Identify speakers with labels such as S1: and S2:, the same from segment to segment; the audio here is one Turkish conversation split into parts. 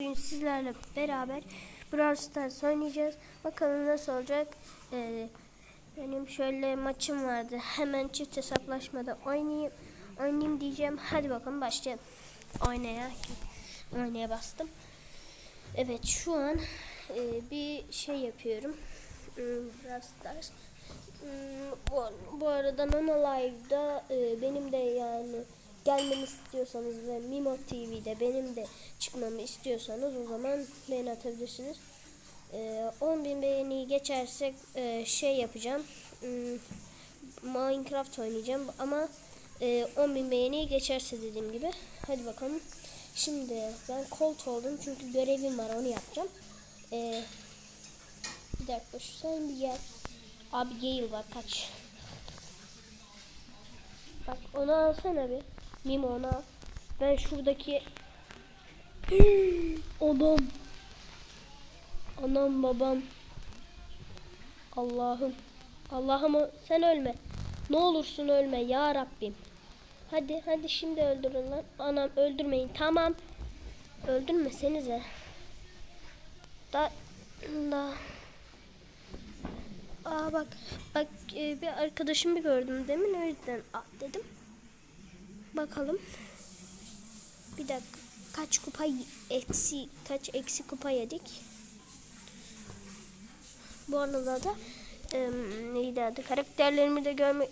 S1: Bugün sizlerle beraber Brawl Stars oynayacağız. Bakalım nasıl olacak. Ee, benim şöyle maçım vardı. Hemen çift hesaplaşmada oynayayım, oynayayım diyeceğim. Hadi bakalım başlayalım. Oynaya, oynaya bastım. Evet şu an e, bir şey yapıyorum. Hmm, Brawl Stars. Hmm, bu, bu arada Nana Live'da e, benim de yani gelmemi istiyorsanız ve Mimo TV'de benim de çıkmamı istiyorsanız o zaman beğeni atabilirsiniz. E, 10.000 beğeniyi geçersek e, şey yapacağım. Hmm, Minecraft oynayacağım ama e, 10.000 beğeniyi geçerse dediğim gibi. Hadi bakalım. Şimdi ben Colt oldum çünkü görevim var onu yapacağım. E, bir dakika şu sen bir gel. Abi Gale var kaç. Bak onu alsana bir. Mimo. Ben şuradaki Adam. Anam babam. Allah'ım. Allah'ım sen ölme. Ne olursun ölme ya Rabbim. Hadi hadi şimdi öldürün lan. Anam öldürmeyin. Tamam. Öldürmesenize. Da da Aa bak bak e, bir arkadaşımı gördüm demin o yüzden at dedim. Bakalım. Bir dakika. Kaç kupa eksi kaç eksi kupa yedik? Bu arada da e, neydi adı? Karakterlerimi de görme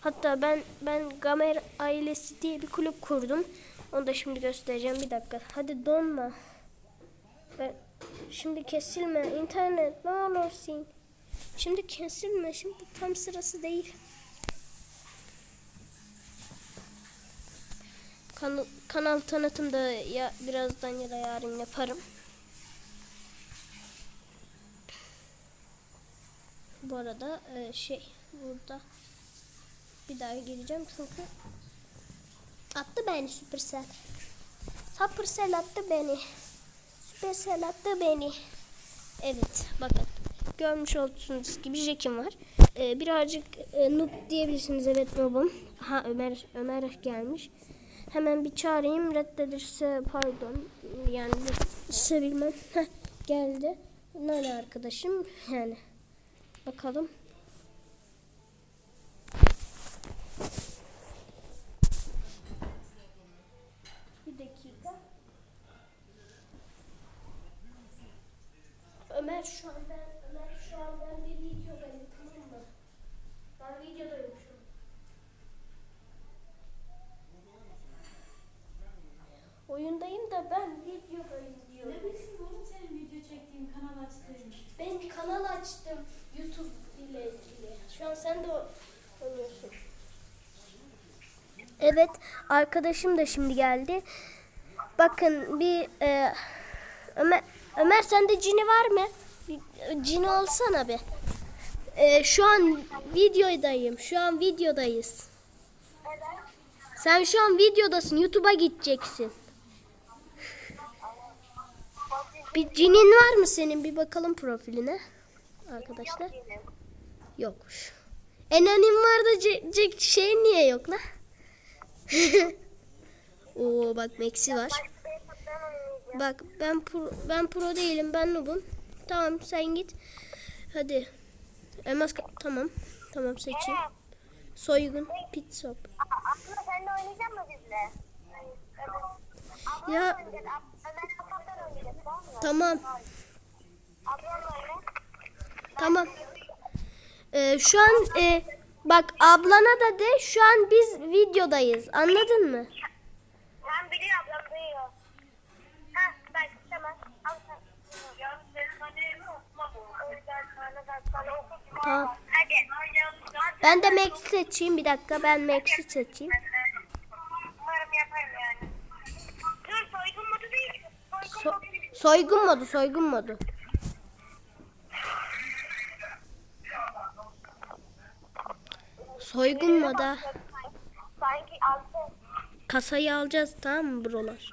S1: Hatta ben ben Gamer ailesi diye bir kulüp kurdum. Onu da şimdi göstereceğim bir dakika. Hadi donma. Ben şimdi kesilme internet ne olursun. Şimdi kesilme. Şimdi tam sırası değil. Kanal, kanal tanıtım da ya birazdan ya da yarın yaparım. Bu arada e, şey burada bir daha geleceğim çünkü attı beni Supercell. Supercell attı beni. Supercell attı beni. Evet bakın görmüş olduğunuz gibi Jack'im var. Ee, birazcık e, noob diyebilirsiniz evet noobum. Ha Ömer Ömer gelmiş. Hemen bir çağırayım reddedirse pardon yani Heh, geldi. Nerede arkadaşım yani bakalım. Bir dakika. Ömer şu an ben Ömer şu an ben bir videodayım tamam mı? Ben videodayım şu an. Oyundayım da ben videodayım diyorum.
S2: Ne bilsin oğlum senin video çektiğin kanal açtığın?
S1: Ben kanal açtım YouTube ile ilgili. Şu an sen de o- oynuyorsun. Evet, arkadaşım da şimdi geldi. Bakın bir e, Ömer Ömer sende cini var mı? Cini olsana bir. E, şu an videodayım. Şu an videodayız. Sen şu an videodasın. YouTube'a gideceksin. Bir cinin var mı senin? Bir bakalım profiline. Arkadaşlar. Yokmuş. Enanim var da şey niye yok la? Oo bak Maxi var. Bak ben pro, ben pro değilim ben noobum. Tamam sen git. Hadi. Elmas tamam. Tamam seçeyim. Soygun pit?
S3: Evet.
S1: Ya
S3: tamam.
S1: Tamam. Ee, şu an e, bak ablana da de şu an biz videodayız. Anladın mı?
S3: Ben biliyor ablam duyuyor. Ha bak tamam. Al sen. Ya senin annen okuma bu.
S1: Tamam.
S3: Hadi.
S1: Ben de Max seçeyim bir dakika. Ben Max'i seçeyim.
S3: Umarım yaparım yani. Dur soygun modu değil. Soygun
S1: So-
S3: modu değil.
S1: soygun modu, soygun modu. Soygun moda.
S3: Sanki altı.
S1: Kasayı alacağız tamam mı brolar?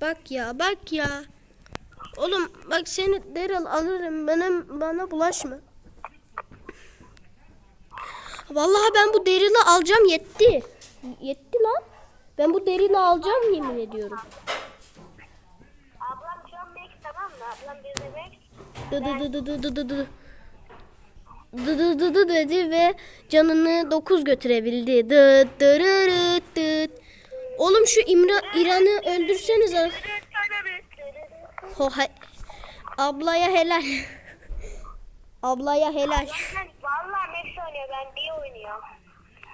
S1: Bak ya bak ya. Oğlum bak seni Daryl alırım. Bana, bana bulaşma. Vallahi ben bu Daryl'ı alacağım yetti. Yetti lan. Ben bu Daryl'ı alacağım yemin ediyorum.
S3: Ablam bir demek.
S1: Dı dı dı dı dı dı dı dı. Dı dı dı dı dedi ve canını 9 götürebildi. Dı dırırıt dıt. Oğlum şu İmra İran'ı öldürseniz. Ho, Ablaya helal. Ablaya helal.
S3: Valla Max oynuyor ben bir oynuyorum.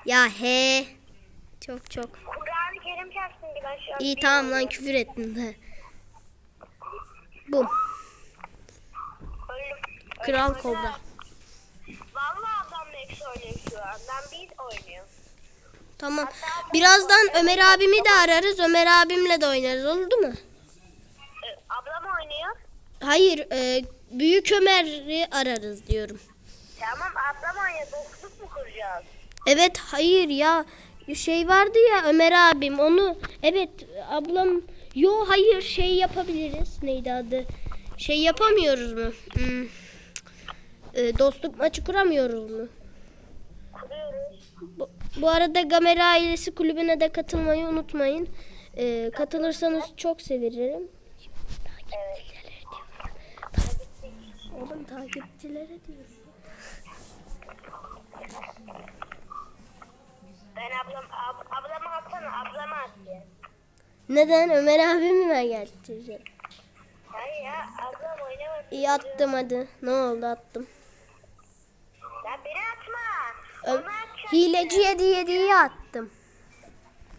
S1: Ya he. Çok çok.
S3: Kur'an-ı Kerim çarpsın ben şu an
S1: İyi tamam lan küfür ettin de. Bum. Kral. Kobra.
S3: Oynuyor şu.
S1: Tamam. Birazdan Ömer abimi de ararız. Ömer abimle de oynarız. Oldu mu?
S3: Ee, ablam oynuyor.
S1: Hayır. e, Büyük Ömer'i ararız diyorum.
S3: Tamam ablam oynuyor. Dostluk mu kuracağız?
S1: Evet hayır ya. Şey vardı ya Ömer abim onu. Evet ablam. Yo hayır şey yapabiliriz. Neydi adı? Şey yapamıyoruz mu? Hmm. E, dostluk maçı kuramıyoruz mu? Bu, bu arada Gamer ailesi kulübüne de katılmayı unutmayın. Ee, katılırsanız çok sevinirim.
S3: Evet.
S1: Oğlum takipçilere diyorum.
S3: Ben ablam, ab, ablama atsana. Ablama at diye.
S1: Neden? Ömer abimi mi gelecek?
S3: Hayır ya ablam oynamadı.
S1: İyi attım hadi. Ne oldu attım.
S3: Ya beni atma.
S1: Ö-
S3: Onu atacağım.
S1: Hileci yedi yediyi attım.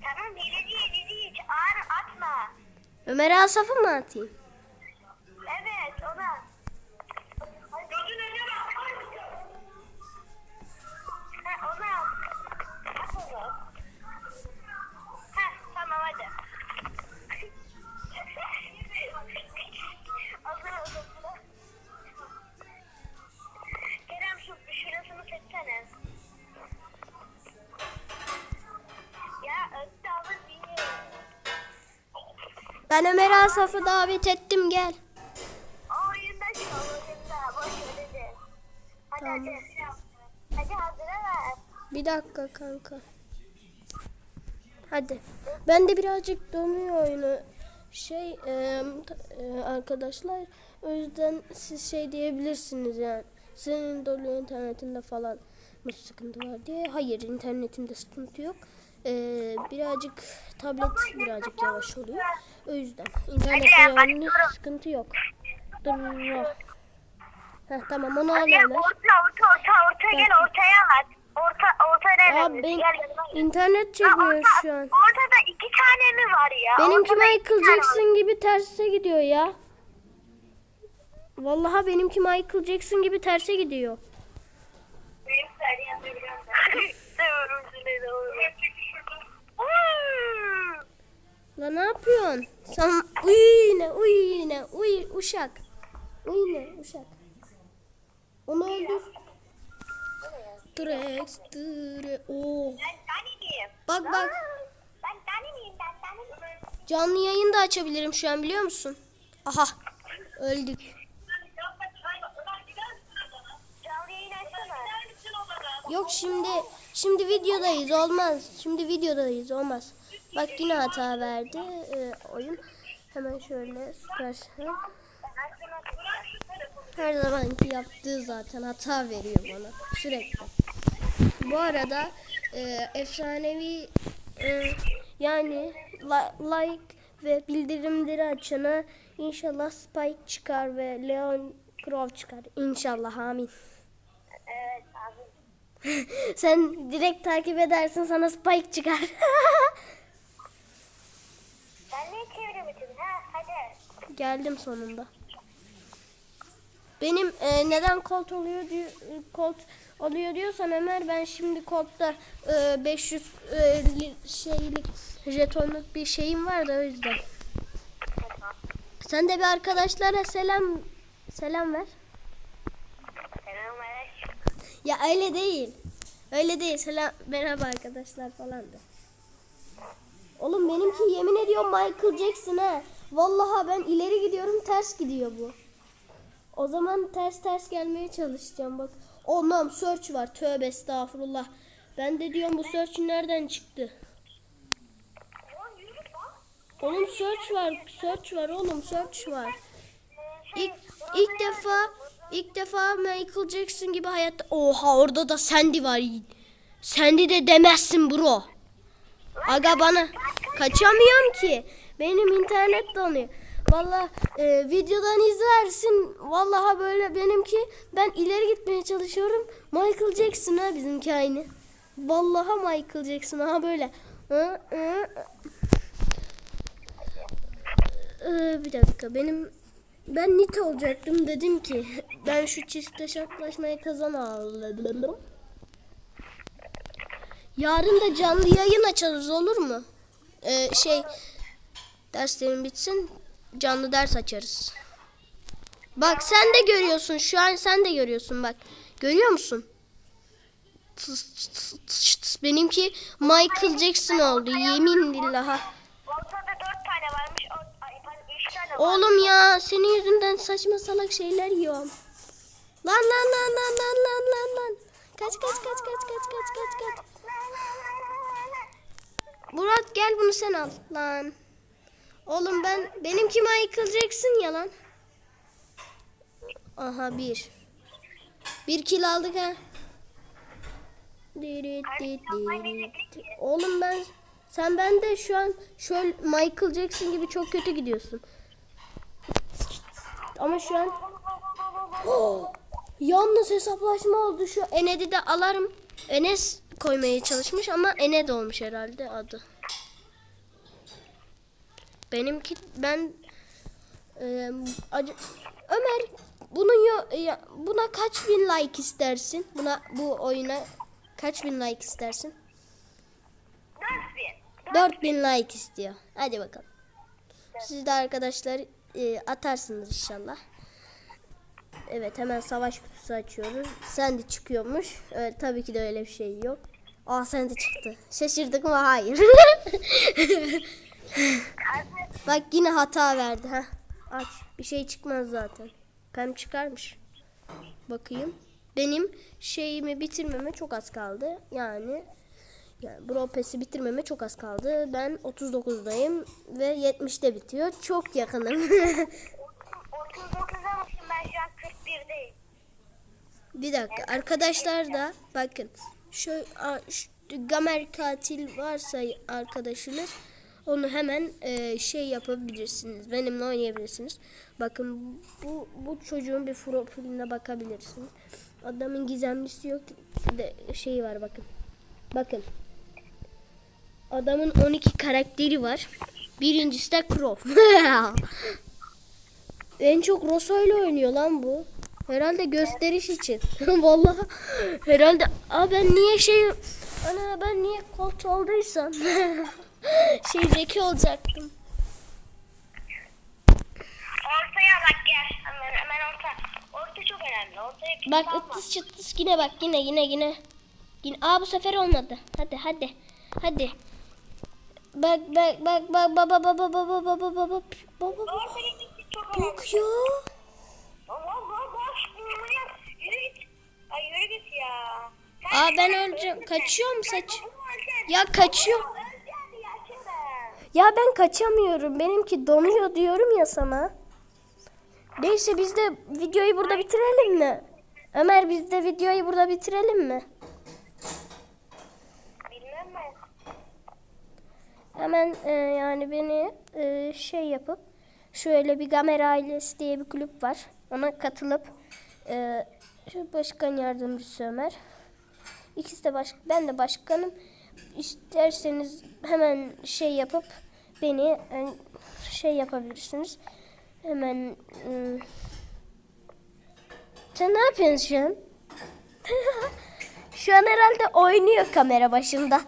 S3: Tamam hileci yedici hiç ağır atma.
S1: Ömer Asaf'ı mı atayım? Ben Ömer Asaf'ı davet ettim gel.
S3: O oyunda şu an oyunda. Boş ver hadi. Hadi
S1: Tamam.
S3: hadi. Hadi hazıra ver.
S1: Bir dakika kanka. Hadi. Ben de birazcık donuyor oyunu. Şey e, arkadaşlar o yüzden siz şey diyebilirsiniz yani. Senin doluyor internetinde falan mı sıkıntı var diye. Hayır internetimde sıkıntı yok. E, birazcık tablet birazcık yavaş oluyor. O yüzden internette yani sıkıntı yok. Dur. Heh, tamam onu al
S3: orta orta orta orta gel ortaya at. Orta orta nerede?
S1: ben
S3: Gel
S1: internet çekmiyor
S3: orta-
S1: şu an.
S3: Ortada iki tane mi var ya?
S1: Benimki Michael. Jackson gibi terse gidiyor ya. Vallahi benimki Michael Jackson gibi terse gidiyor.
S3: Benim. Seviyorum doğru.
S1: La ne yapıyorsun? Sen uy yine uy yine uy uşak. Uy yine uşak. Onu öldür. Drex, Dre,
S3: miyim?
S1: Bak bak.
S3: Ben tane miyim? Ben tane miyim?
S1: Canlı yayın da açabilirim şu an biliyor musun? Aha. Öldük.
S3: Canlı yayın açsana.
S1: Yok şimdi şimdi videodayız olmaz. Şimdi videodayız olmaz. Bak yine hata verdi e, oyun. Hemen şöyle süpersen. Her zamanki yaptığı zaten hata veriyor bana sürekli. Bu arada e, efsanevi e, yani li- like ve bildirimleri açana inşallah Spike çıkar ve Leon Crow çıkar. İnşallah amin.
S3: Evet abi.
S1: Sen direkt takip edersin sana Spike çıkar.
S3: Ben niye çeviri bitirdin? Ha hadi.
S1: Geldim sonunda. Benim e, neden kolt oluyor diyor, kolt oluyor diyorsan Ömer ben şimdi koltta e, 500 e, li- şeylik jetonluk bir şeyim var da o yüzden. Sen de bir arkadaşlara selam selam ver. Ya öyle değil. Öyle değil. Selam merhaba arkadaşlar falan da. Oğlum benimki yemin ediyorum Michael Jackson ha. Vallahi ben ileri gidiyorum ters gidiyor bu. O zaman ters ters gelmeye çalışacağım bak. Onam search var. Tövbe estağfurullah. Ben de diyorum bu search nereden çıktı?
S3: Oğlum
S1: search var. Search var oğlum search var. İlk, ilk defa ilk defa Michael Jackson gibi hayatta oha orada da Sandy var. Sandy de demezsin bro. Aga bana kaçamıyorum ki. Benim internet donuyor. Valla e, videodan izlersin. Vallahi böyle benimki ben ileri gitmeye çalışıyorum. Michael Jackson ha bizimki aynı. Vallahi Michael Jackson ha böyle. Ee, bir dakika benim ben nit olacaktım dedim ki ben şu çifte şartlaşmayı kazanalım. Yarın da canlı yayın açarız olur mu? Ee, şey derslerim bitsin canlı ders açarız. Bak sen de görüyorsun şu an sen de görüyorsun bak. Görüyor musun? Tıs, tıs, tıs, tıs. Benimki Michael Jackson oldu yemin billaha.
S3: Ortada dört tane varmış. O, ay, pardon, üç tane var.
S1: Oğlum ya senin yüzünden saçma salak şeyler yiyorum. Lan lan lan lan lan lan lan lan. Kaç kaç kaç kaç kaç kaç kaç kaç. Murat gel bunu sen al lan. Oğlum ben benimki Michael ya lan. Aha bir. Bir kill aldık ha. Oğlum ben sen bende şu an şöyle Michael Jackson gibi çok kötü gidiyorsun. Ama şu an Oh! yalnız hesaplaşma oldu şu Ened'i de alarım. Enes koymaya çalışmış ama Ened olmuş herhalde adı. Benimki ben e, acı- Ömer bunun yo- ya, buna kaç bin like istersin? Buna bu oyuna kaç bin like istersin?
S3: Dört bin.
S1: 4000 like istiyor. Hadi bakalım. Siz de arkadaşlar e, atarsınız inşallah. Evet hemen savaş kutusu açıyoruz. Sen de çıkıyormuş. Evet, tabii ki de öyle bir şey yok. Aa sen de çıktı. Şaşırdık mı? Hayır. Bak yine hata verdi. ha. Aç. Bir şey çıkmaz zaten. Pem çıkarmış. Bakayım. Benim şeyimi bitirmeme çok az kaldı. Yani yani Brawl Pass'i bitirmeme çok az kaldı. Ben 39'dayım ve 70'te bitiyor. Çok yakınım.
S3: 39'a mısın ben şu an 41'deyim.
S1: Bir dakika arkadaşlar da bakın şu, a- şu Gamer katil varsa arkadaşınız onu hemen e, şey yapabilirsiniz. Benimle oynayabilirsiniz. Bakın bu bu çocuğun bir profiline bakabilirsiniz. Adamın gizemlisi yok de şeyi var bakın. Bakın. Adamın 12 karakteri var. Birincisi de Crow. En çok Rosso ile oynuyor lan bu. Herhalde gösteriş için. Vallahi herhalde. Aa ben niye şey ana ben niye kolt olduysam şey zeki olacaktım.
S3: Ortaya bak gel. Hemen, hemen orta. Orta çok önemli. Ortaya
S1: Bak ıtıs çıtıs yine bak yine yine yine. Yine aa bu sefer olmadı. Hadi hadi. Hadi. Bak bak bak bak baba baba baba baba baba baba
S3: Ortaya gitsin çok önemli.
S1: Bak ya. Aa ben öleceğim. Kaçıyorum saç. Ya kaçıyor.
S3: Öldü ya şimdi.
S1: Ya ben kaçamıyorum. Benimki donuyor diyorum ya sana. Neyse biz de videoyu burada bitirelim mi? Ömer biz de videoyu burada bitirelim mi?
S3: Bilmem mi?
S1: Hemen e, yani beni e, şey yapıp şöyle bir Gamer Ailesi diye bir kulüp var. Ona katılıp e, başkan yardımcısı Ömer. İkisi de baş, ben de başkanım. İsterseniz hemen şey yapıp beni e, şey yapabilirsiniz. Hemen e, sen ne yapıyorsun şu an? şu an herhalde oynuyor kamera başında.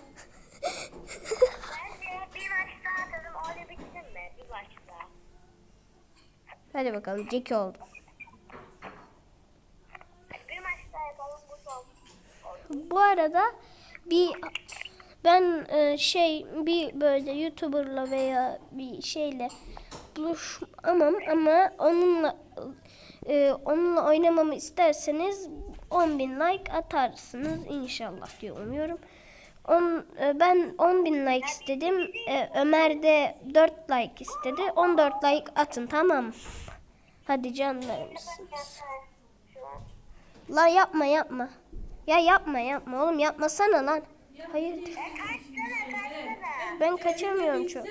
S1: Hadi bakalım Jackie oldu.
S3: Bu
S1: arada bir ben e, şey bir böyle YouTuber'la veya bir şeyle buluşamam ama onunla e, onunla oynamamı isterseniz 10.000 like atarsınız inşallah diye umuyorum. On, e, ben 10.000 like istedim. E, Ömer de 4 like istedi. 14 like atın tamam mı? Hadi canlarımsınız. Lan yapma yapma. Ya yapma yapma oğlum yapmasana lan. Hayır. Ben kaçamıyorum çok.